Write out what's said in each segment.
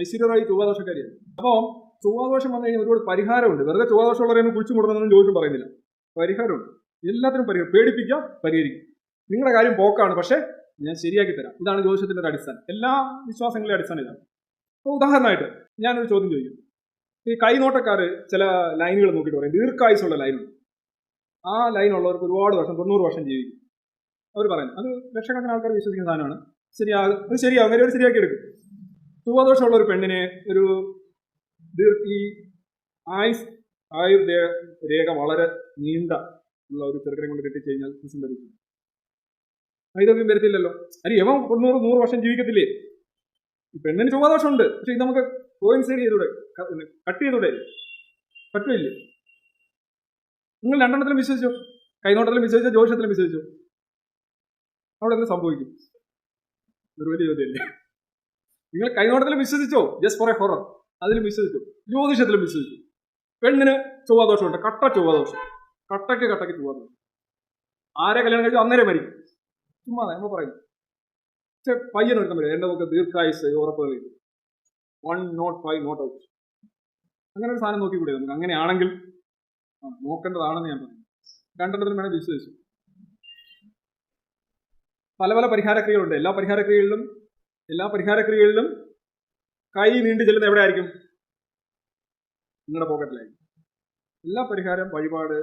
ഐശ്വര്യറായി ചൊവ്വാദോഷക്കാരിയാണ്. അപ്പോൾ ചൊവ്വാദോഷം വന്നു കഴിഞ്ഞാൽ ഒരുപാട് പരിഹാരമുണ്ട്. വെറുതെ ചൊവ്വാദോഷമുള്ളവരെയൊന്നും കുഴിച്ചു മുടണമെന്നും ചോദിച്ചും പറയുന്നില്ല. പരിഹാരമുണ്ട്. എല്ലാത്തിനും പരിഹാരം. പേടിപ്പിക്കാം പരിഹരിക്കും നിങ്ങളുടെ കാര്യം പോക്കാണ്. പക്ഷേ ഞാൻ ശരിയാക്കി തരാം. ഇതാണ് ജ്യോതിഷത്തിന്റെ ഒരു അടിസ്ഥാനം. എല്ലാ വിശ്വാസങ്ങളുടെയും അടിസ്ഥാനം ഇതാണ്. അപ്പോൾ ഉദാഹരണമായിട്ട് ഞാനൊരു ചോദ്യം ചോദിക്കും. ഈ കൈനോട്ടക്കാര് ചില ലൈനുകൾ നോക്കിയിട്ട് പറയും. ദീർഘായുസുള്ള ലൈനുണ്ട് ആ ലൈൻ ഉള്ളവർക്ക് ഒരുപാട് വർഷം തൊണ്ണൂറ് വർഷം ജീവിക്കും. അവർ പറയും അത് ലക്ഷക്കണക്കിന് ആൾക്കാർ വിശ്വസിക്കുന്ന സാധനമാണ്. ശരിയാകും അത് ശരിയാകും അവർ ശരിയാക്കി എടുക്കും ചൊവ്വാദോഷമുള്ള ഒരു പെണ്ണിനെ ഒരു ഈ ആയുസ് ആയുർ രേഖ വളരെ നീണ്ട ഉള്ള ഒരു ചെറുക്കനെ കൊണ്ട് കിട്ടി കഴിഞ്ഞാൽ പ്രശ്നം ധരിക്കും ഐതവ്യം വരത്തില്ലല്ലോ അരി യവൻ തൊണ്ണൂറ് നൂറ് വർഷം ജീവിക്കത്തില്ലേ? ഈ പെണ്ണിന് ചൊവ്വാദോഷമുണ്ട് പക്ഷെ ഇത് നമുക്ക് കോയിൻസൈഡ് ചെയ്തൂടെ? കട്ട് ചെയ്തൂടെ? പറ്റുമില്ലേ നിങ്ങൾ രണ്ടെണ്ണത്തിലും വിശ്വസിച്ചു? കൈനോട്ടത്തിലും വിശ്വസിച്ചോ? ജ്യോതിഷത്തിലും വിശ്വസിച്ചോ? അവിടെ എന്ത് സംഭവിക്കും? ഒരു വലിയ ചോദ്യമല്ലേ നിങ്ങൾ കൈനോട്ടത്തിൽ വിശ്വസിച്ചോ? ജസ്റ്റ് ഫോർ എ ഹൊറർ അതിലും വിശ്വസിച്ചു. ജ്യോതിഷത്തിലും വിശ്വസിച്ചു. പെണ്ണിന് ചൊവ്വാദോഷമുണ്ട് കട്ട ചൊവ്വാദോഷം. കട്ടയ്ക്ക് കട്ടയ്ക്ക് ചൊവ്വാദോഷം. ആരെ കല്യാണം കഴിച്ചു? അന്നേരം മരിക്കും. ചുമ്മാ നമ്മൾ പറയുന്നു പക്ഷെ പയ്യൻ ഒരുത്തം വരും. എന്റെ നമുക്ക് ദീർഘായുസ് ഉറപ്പ് one nought five not out അങ്ങനെ ഒരു സാധനം നോക്കി കൂടിയത് നമുക്ക്? അങ്ങനെയാണെങ്കിൽ നോക്കേണ്ടതാണെന്ന് ഞാൻ പറഞ്ഞു. രണ്ടെണ്ണത്തിലും വേണം വിശ്വസിച്ചു. പല പല പരിഹാരക്രിയകളുണ്ട്. എല്ലാ പരിഹാരക്രിയകളിലും എല്ലാ പരിഹാരക്രിയകളിലും കൈ നീണ്ടു ചെല്ലുന്ന എവിടെ ആയിരിക്കും നിങ്ങളുടെ പോക്കറ്റിലായിരിക്കും എല്ലാ പരിഹാരം വഴിപാട്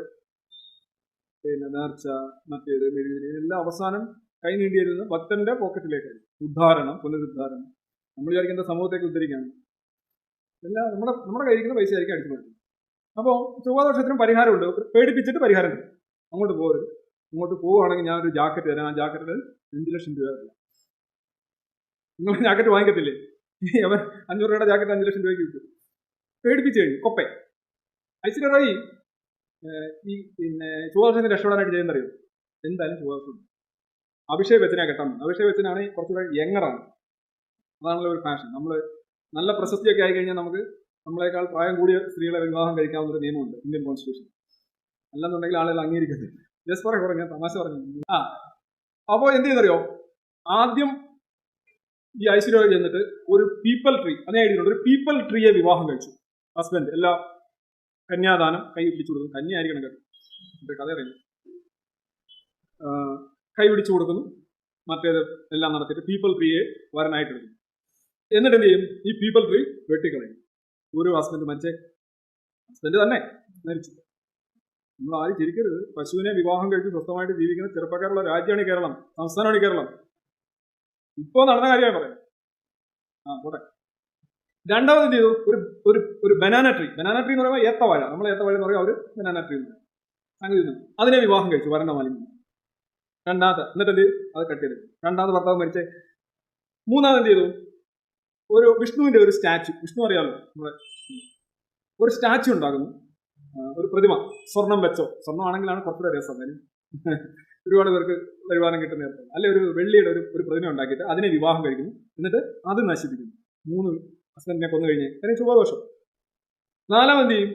പിന്നെ നേർച്ച മറ്റേത് മെഴുകുതിരി എല്ലാം അവസാനം കൈ നീണ്ടി വരുന്നത് ഭക്തന്റെ പോക്കറ്റിലേക്കായിരിക്കും ഉദ്ധാരണം പുനരുദ്ധാരണം. നമ്മൾ വിചാരിക്കുന്ന സമൂഹത്തേക്ക് ഉദ്ധരിക്കാണ്. എല്ലാം നമ്മുടെ നമ്മുടെ കയ്യിരിക്കുന്ന പൈസ ആയിരിക്കും അടിച്ചു മാറ്റുന്നത് അപ്പോൾ ചൊവ്വാദോഷത്തിനും പരിഹാരമുണ്ട്. പേടിപ്പിച്ചിട്ട് പരിഹാരം അങ്ങോട്ട് പോകരുത് അങ്ങോട്ട് പോവുകയാണെങ്കിൽ ഞാനൊരു ജാക്കറ്റ് തരാം. ആ ജാക്കറ്റിന് അഞ്ച് ലക്ഷം രൂപ തരാം. നിങ്ങൾ ജാക്കറ്റ് വാങ്ങിക്കത്തില്ലേ? അവൻ അഞ്ഞൂറ് രൂപയുടെ ജാക്കറ്റ് അഞ്ച് ലക്ഷം രൂപയ്ക്ക് കിട്ടും പേടിപ്പിച്ച് കഴിഞ്ഞു. കൊപ്പെ. ഐശ്വര്യറായി ഈ പിന്നെ ചുവദോഷത്തിന് രക്ഷപ്പെടാനായിട്ട് ചെയ്യുന്നറിയോ എന്തായാലും ചുവദോഷം അഭിഷേക് ബച്ചനെ കെട്ടാൻ അഭിഷേക് ബച്ചനാണ് കുറച്ചുകൂടെ യങ്ങറാണ് അതാണല്ലോ ഒരു ഫാഷൻ നമ്മൾ നല്ല പ്രശസ്തിയൊക്കെ ആയി കഴിഞ്ഞാൽ നമുക്ക് നമ്മളെക്കാൾ പ്രായം കൂടിയ സ്ത്രീകളെ വിവാഹം കഴിക്കാവുന്ന ഒരു നിയമമുണ്ട് ഇന്ത്യൻ കോൺസ്റ്റിറ്റ്യൂഷൻ അല്ലെന്നുണ്ടെങ്കിൽ ആളുകൾ അംഗീകരിക്കത്തില്ല. ജസ്റ്റ് പറയാം കുറേ ഞാൻ തമാശ പറഞ്ഞു ആ അപ്പോൾ എന്ത് ചെയ്യുന്നറിയോ? ആദ്യം ഈ ഐശ്വര്യ ചെന്നിട്ട് ഒരു പീപ്പിൾ ട്രീ അത് ഞാൻ ഒരു പീപ്പിൾ ട്രീയെ വിവാഹം കഴിച്ചു. ഹസ്ബൻഡ് എല്ലാ കന്യാദാനം കൈ പിടിച്ചു കൊടുക്കുന്നു. കന്യ ആയിരിക്കണം കേട്ടോ. എന്റെ കഥ അറിയില്ല. കൈ പിടിച്ചു കൊടുക്കുന്നു. മറ്റേത് എല്ലാം നടത്തിയിട്ട് പീപ്പിൾ ട്രീയെ വരനായിട്ട് എടുക്കുന്നു. എന്നിട്ട് എന്ത് ചെയ്യും? ഈ പീപ്പിൾ ട്രീ വെട്ടിക്കളയും. ഒരു ഹസ്ബൻഡ് മരിച്ചേ. ഹസ്ബൻഡ് തന്നെ മരിച്ചു. നമ്മൾ ആരും ചിരിക്കരുത്. പശുവിനെ വിവാഹം കഴിച്ച് സ്വസ്ഥമായിട്ട് ജീവിക്കുന്ന ചെറുപ്പക്കാരുള്ള രാജ്യമാണ് കേരളം. സംസ്ഥാനമാണ് കേരളം. ഇപ്പോ നടന്ന കാര്യമായി പറയാം. ആ പോട്ടെ. രണ്ടാമത് എന്ത് ചെയ്തു? ഒരു ഒരു ഒരു ബനാന ട്രീ ബനാന ട്രീ എന്ന് പറയുമ്പോൾ ഏത്തവാഴ. നമ്മൾ ഏത്തവാഴ എന്ന് പറയുമ്പോൾ അവർ ബനാന ട്രീ എന്ന് പറയും ചെയ്തു അതിനെ വിവാഹം കഴിച്ചു. വരണ്ട മാലിന്യം രണ്ടാമത്തെ എന്നിട്ട് എന്ത്? അത് കട്ട് ചെയ്തു. രണ്ടാമത് ഭർത്താവ് മരിച്ചേ. മൂന്നാമത് എന്ത് ചെയ്തു? ഒരു വിഷ്ണുവിന്റെ ഒരു സ്റ്റാച്ചു വിഷ്ണു അറിയാമല്ലോ നമ്മുടെ ഒരു സ്റ്റാച്ചു ഉണ്ടാകുന്നു ഒരു പ്രതിമ. സ്വർണം വെച്ചോ. സ്വർണമാണെങ്കിലാണ് കുറച്ചുകൂടെ രസം. ഒരുപാട് പേർക്ക് വരുമാനം കിട്ടുന്ന ഏർപ്പാട്. അല്ലെ ഒരു വെള്ളിയുടെ ഒരു ഒരു പ്രതിമ ഉണ്ടാക്കിയിട്ട് അതിനെ വിവാഹം കഴിക്കുന്നു. എന്നിട്ട് അത് നശിപ്പിക്കുന്നു. മൂന്ന് ഹസ്ബൻഡിനെ കൊന്നു കഴിഞ്ഞ് അല്ലെങ്കിൽ ശുഭദോഷം നാലാമത് ചെയ്യും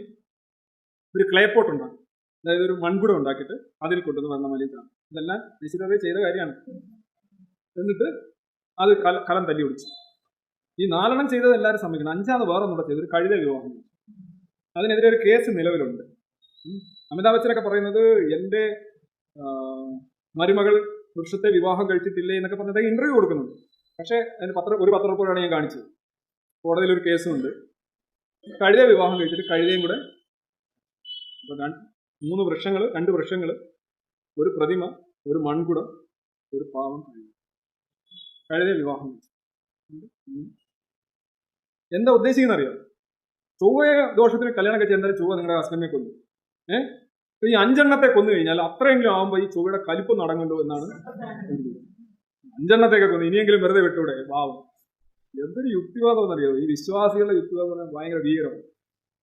ഒരു ക്ലേ പോട്ട് ഉണ്ടാക്കും. അതായത് ഒരു മൺകുടം ഉണ്ടാക്കിയിട്ട് അതിൽ കൊണ്ടുവന്ന് വന്ന വലിയിട്ടാണ് ഇതെല്ലാം നിശ്ചിതമായി ചെയ്ത കാര്യമാണ്. എന്നിട്ട് അത് കല കലം തല്ലി ഒടിച്ചു. ഈ നാലെണ്ണം ചെയ്തത് എല്ലാവരും സമ്മതിക്കണം. അഞ്ചാമത് വേറെ ഒന്നുകൂടെ ചെയ്തു. ഒരു കഴുത വിവാഹം. അതിനെതിരെ ഒരു കേസ് നിലവിലുണ്ട്. അമിതാഭ് ബച്ചനൊക്കെ പറയുന്നത് എന്റെ മരുമകൾ വൃക്ഷത്തെ വിവാഹം കഴിച്ചിട്ടില്ലേ എന്നൊക്കെ പറഞ്ഞിട്ട് ഇന്റർവ്യൂ കൊടുക്കുന്നുണ്ട്. പക്ഷേ അതിന് പത്ര ഒരു പത്രപ്പോഴാണ് ഞാൻ കാണിച്ചത്. കോടതിയിൽ ഒരു കേസുണ്ട് കഴുത വിവാഹം കഴിച്ചിട്ട് കഴുതയും കൂടെ മൂന്ന് വൃക്ഷങ്ങൾ രണ്ട് വൃക്ഷങ്ങൾ ഒരു പ്രതിമ ഒരു മൺകുടം ഒരു പാവം കഴുത. വിവാഹം എന്താ ഉദ്ദേശിക്കുന്ന അറിയോ ചൊവ്വയെ ദോഷത്തിന് കല്യാണം കഴിച്ചാൽ എന്തായാലും ചൊവ്വ നിങ്ങളുടെ ഹസ്ബൻഡിനെ കൊല്ലും? ഏഹ് ഈ അഞ്ചെണ്ണത്തെ കൊന്നു കഴിഞ്ഞാൽ അത്രയെങ്കിലും ആവുമ്പോൾ ഈ ചൊവ്വയുടെ കലിപ്പ് നടങ്ങുമല്ലോ എന്നാണ് അഞ്ചെണ്ണത്തേക്ക് കൊന്നു. ഇനിയെങ്കിലും വെറുതെ വിട്ടൂടെ ഭാവം എന്തൊരു യുക്തിവാദം എന്നറിയോ? ഈ വിശ്വാസികളുടെ യുക്തിവാദം ഭയങ്കര ഭീകരമാണ്.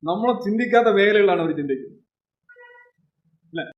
നമ്മളെ ചിന്തിക്കാത്ത മേഖലകളാണ് അവർ ചിന്തിക്കുന്നത്.